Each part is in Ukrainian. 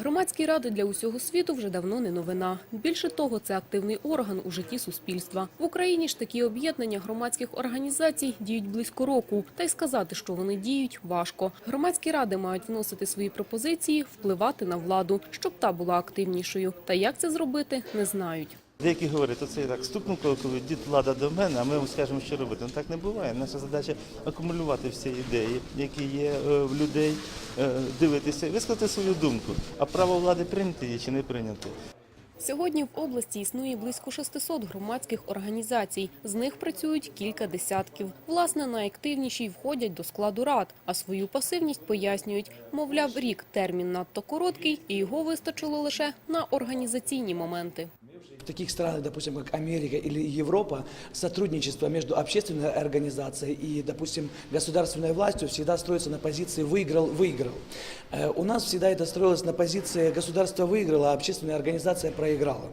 Громадські ради для усього світу вже давно не новина. Більше того, це активний орган у житті суспільства. В Україні ж такі об'єднання громадських організацій діють близько року. Та й сказати, що вони діють, важко. Громадські ради мають вносити свої пропозиції, впливати на владу, щоб та була активнішою. Та як це зробити, не знають. Деякі говорять, оце так стукнув, коли дід влада до мене, а ми йому скажемо, що робити. Ну так не буває. Наша задача акумулювати всі ідеї, які є е, в людей, е, дивитися, і висказати свою думку. А право влади прийняти її чи не прийняти. Сьогодні в області існує близько 600 громадських організацій. З них працюють кілька десятків. Власне, найактивніші входять до складу рад, а свою пасивність пояснюють. Мовляв, рік термін надто короткий, і його вистачило лише на організаційні моменти. В таких странах, допустим, как Америка или Европа, сотрудничество между общественной организацией и, допустим, государственной властью всегда строится на позиции «выиграл-выиграл». Э, У нас всегда это строилось на позиции «государство выиграло, а общественная организация проиграла».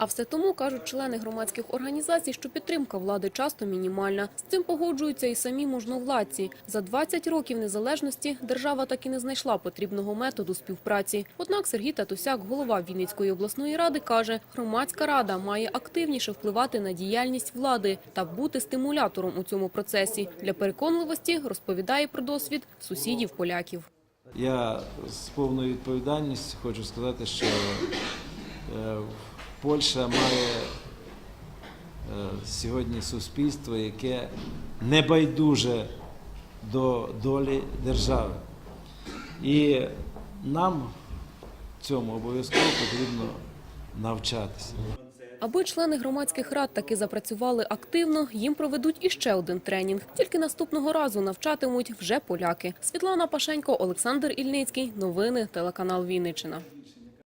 А все тому, кажуть члени громадських організацій, що підтримка влади часто мінімальна. З цим погоджуються і самі можновладці. За 20 років незалежності держава так і не знайшла потрібного методу співпраці. Однак Сергій Татусяк, голова Вінницької обласної ради, каже, громадська рада має активніше впливати на діяльність влади та бути стимулятором у цьому процесі. Для переконливості розповідає про досвід сусідів поляків. Я з повною відповідальністю хочу сказати, що е, Польща має е, сьогодні суспільство, яке не байдуже до долі держави. І нам цьому обов'язково потрібно навчатися. Аби члени громадських рад таки запрацювали активно, їм проведуть іще один тренінг. Тільки наступного разу навчатимуть вже поляки. Світлана Пашенько, Олександр Ільницький. Новини телеканал Вінниччина.